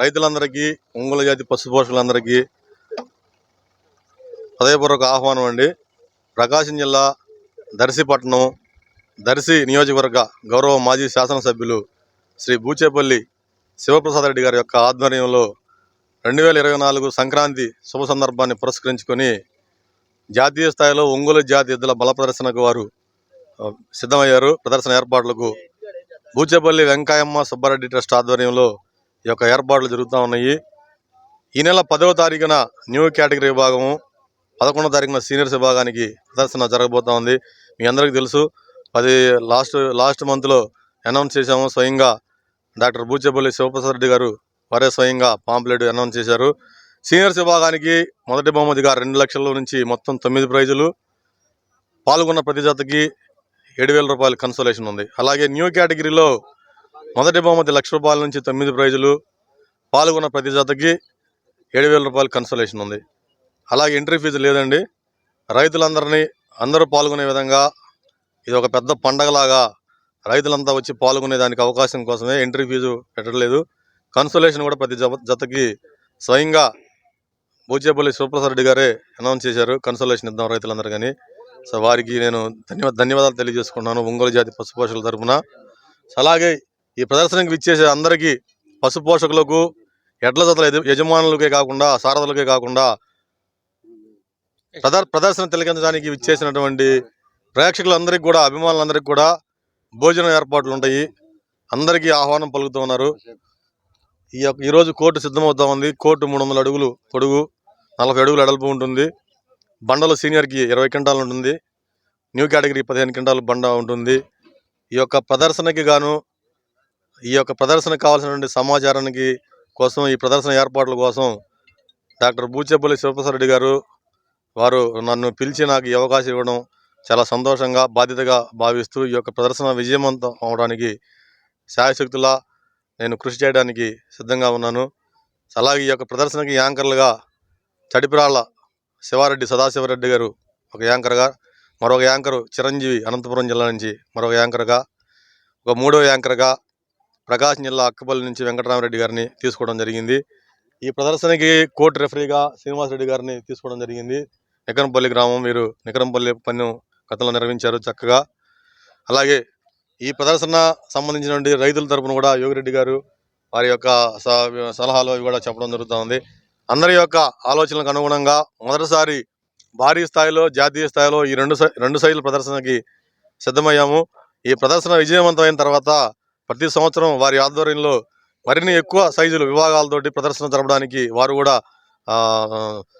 రైతులందరికీ ఒంగోలు జాతి పశుపోషకులందరికీ హృదయపూర్వక ఆహ్వానం అండి. ప్రకాశం జిల్లా దర్శిపట్నం దర్శి నియోజకవర్గ గౌరవ మాజీ శాసనసభ్యులు శ్రీ బూచేపల్లి శివప్రసాద్ రెడ్డి గారి యొక్క ఆధ్వర్యంలో రెండు వేల ఇరవై నాలుగు సంక్రాంతి శుభ సందర్భాన్ని పురస్కరించుకొని జాతీయ స్థాయిలో ఒంగోలు జాతి ఎద్దుల బల ప్రదర్శనకు వారు సిద్ధమయ్యారు. ప్రదర్శన ఏర్పాట్లకు బూచేపల్లి వెంకాయమ్మ సుబ్బారెడ్డి ట్రస్ట్ ఆధ్వర్యంలో ఈ యొక్క ఏర్పాట్లు జరుగుతూ ఉన్నాయి. ఈ నెల పదవ తారీఖున న్యూ కేటగిరీ విభాగము పదకొండవ తారీఖున సీనియర్స్ విభాగానికి ప్రదర్శన జరగబోతూ ఉంది. మీ అందరికీ తెలుసు అది లాస్ట్ లాస్ట్ మంత్లో అనౌన్స్ చేశాము. స్వయంగా డాక్టర్ బూచేపల్లి శివప్రసాద్ రెడ్డి గారు వారే స్వయంగా పాంప్లెట్ అనౌన్స్ చేశారు. సీనియర్స్ విభాగానికి మొదటి బహుమతిగా రెండు లక్షల నుంచి మొత్తం తొమ్మిది ప్రైజులు. పాల్గొన్న ప్రతి జతకి ఏడు వేల రూపాయల కన్సోలేషన్ ఉంది. అలాగే న్యూ కేటగిరీలో మొదటి బహుమతి లక్ష రూపాయల నుంచి తొమ్మిది ప్రైజులు పాల్గొన్న ప్రతి జతకి ఏడు వేల రూపాయల కన్సలేషన్ ఉంది. అలాగే ఎంట్రీ ఫీజు లేదండి. రైతులందరినీ అందరూ పాల్గొనే విధంగా ఇది ఒక పెద్ద పండగలాగా రైతులంతా వచ్చి పాల్గొనే దానికి అవకాశం కోసమే ఎంట్రీ ఫీజు పెట్టలేదు కన్సోలేషన్ కూడా ప్రతి జతకి స్వయంగా బూచేపల్లి శివప్రసాద్ రెడ్డి గారే అనౌన్స్ చేశారు. కన్సోలేషన్ ఇద్దాం రైతులందరూ కానీ సో వారికి నేను ధన్యవాద ధన్యవాదాలు తెలియజేసుకున్నాను ఒంగోలు జాతి పశు తరఫున సో అలాగే ఈ ప్రదర్శనకి విచ్చేసే అందరికీ పశు పోషకులకు ఎడ్ల జతల యజమానులకే కాకుండా సారథులకే కాకుండా ప్రదర్ ప్రదర్శన తిలకించడానికి విచ్చేసినటువంటి ప్రేక్షకులందరికీ కూడా అభిమానులందరికీ కూడా భోజనం ఏర్పాట్లు ఉంటాయి. అందరికీ ఆహ్వానం పలుకుతూ ఉన్నారు. ఈ యొక్క ఈరోజు కోర్టు సిద్ధమవుతా ఉంది. కోర్టు మూడు వందల అడుగులు పొడుగు నలభై అడుగులు ఎడల్పు ఉంటుంది. బండలు సీనియర్కి ఇరవై క్వింటాలు ఉంటుంది. న్యూ కేటగిరీ పదిహేను క్వింటాలు బండ ఉంటుంది. ఈ యొక్క ప్రదర్శనకి గాను ఈ యొక్క ప్రదర్శన కావాల్సినటువంటి సమాచారానికి కోసం ఈ ప్రదర్శన ఏర్పాట్ల కోసం డాక్టర్ బూచెపల్లి శివప్రసాద్ రెడ్డి గారు వారు నన్ను పిలిచి నాకు ఈ అవకాశం ఇవ్వడం చాలా సంతోషంగా బాధ్యతగా భావిస్తూ ఈ యొక్క ప్రదర్శన విజయవంతం అవడానికి శాయశక్తులా నేను కృషి చేయడానికి సిద్ధంగా ఉన్నాను. అలాగే ఈ యొక్క ప్రదర్శనకి యాంకర్లుగా చడిపిరాళ్ళ శివారెడ్డి సదాశివరెడ్డి గారు ఒక యాంకర్గా మరొక యాంకరు చిరంజీవి అనంతపురం జిల్లా నుంచి మరొక యాంకర్గా ఒక మూడో యాంకర్గా ప్రకాశం జిల్లా అక్కపల్లి నుంచి వెంకటరామరెడ్డి గారిని తీసుకోవడం జరిగింది. ఈ ప్రదర్శనకి కోర్టు రెఫరీగా శ్రీనివాసరెడ్డి గారిని తీసుకోవడం జరిగింది. నికరంపల్లి గ్రామం మీరు నికరంపల్లి పన్ను గతంలో నిర్వహించారు చక్కగా. అలాగే ఈ ప్రదర్శన సంబంధించినటువంటి రైతుల తరపున కూడా యోగిరెడ్డి గారు వారి యొక్క స- సలహాలు అవి కూడా చెప్పడం జరుగుతుంది. అందరి యొక్క ఆలోచనలకు అనుగుణంగా మొదటిసారి భారీ స్థాయిలో జాతీయ స్థాయిలో ఈ రెండు సై- రెండు శైలి ప్రదర్శనకి సిద్ధమయ్యాము. ఈ ప్రదర్శన విజయవంతమైన తర్వాత ప్రతి సంవత్సరం వారి ఆధ్వర్యంలో మరిన్ని ఎక్కువ సైజులు విభాగాలతోటి ప్రదర్శన జరపడానికి వారు కూడా ఆ,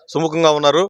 సుముఖంగా ఉన్నారు.